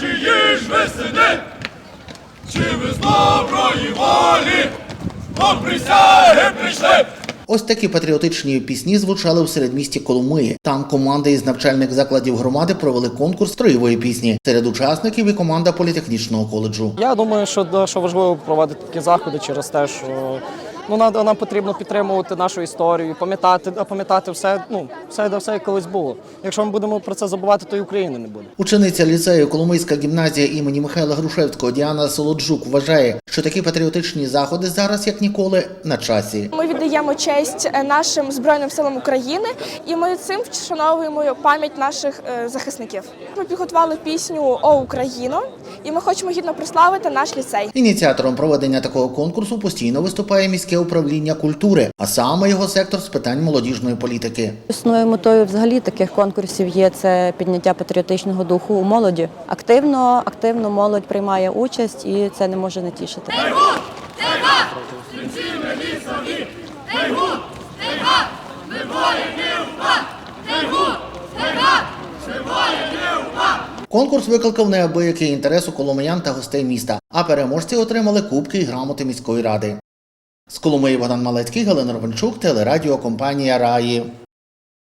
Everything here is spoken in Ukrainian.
чиї ж ви? Чи ви з доброї волі до присяги прийшли? Ось такі патріотичні пісні звучали у середмісті Коломиї. Там команди із навчальних закладів громади провели конкурс строєвої пісні серед учасників і команда політехнічного коледжу. Я думаю, що що важливо проводити такі заходи через те, що ну, нам, нам потрібно підтримувати нашу історію, пам'ятати, пам'ятати все, ну, все, де все колись було. Якщо ми будемо про це забувати, то і України не буде. Учениця ліцею Коломийська гімназія імені Михайла Грушевського Діана Солоджук вважає, що такі патріотичні заходи зараз як ніколи на часі. Ми віддаємо честь е, нашим збройним силам України, і ми цим вшановуємо пам'ять наших е, захисників. Ми підготували пісню О Україно, і ми хочемо гідно прославити наш ліцей. Ініціатором проведення такого конкурсу постійно виступає міське управління культури, а саме його сектор з питань молодіжної політики. Основною метою взагалі таких конкурсів є це підняття патріотичного духу у молоді. Активно, активно молодь приймає участь і це не може не тішити. Конкурс викликав неабиякий інтерес у коломиян та гостей міста, а переможці отримали кубки і грамоти міської ради. З Коломиї Богдан Малецький, Галина Ровенчук, телерадіокомпанія Раї.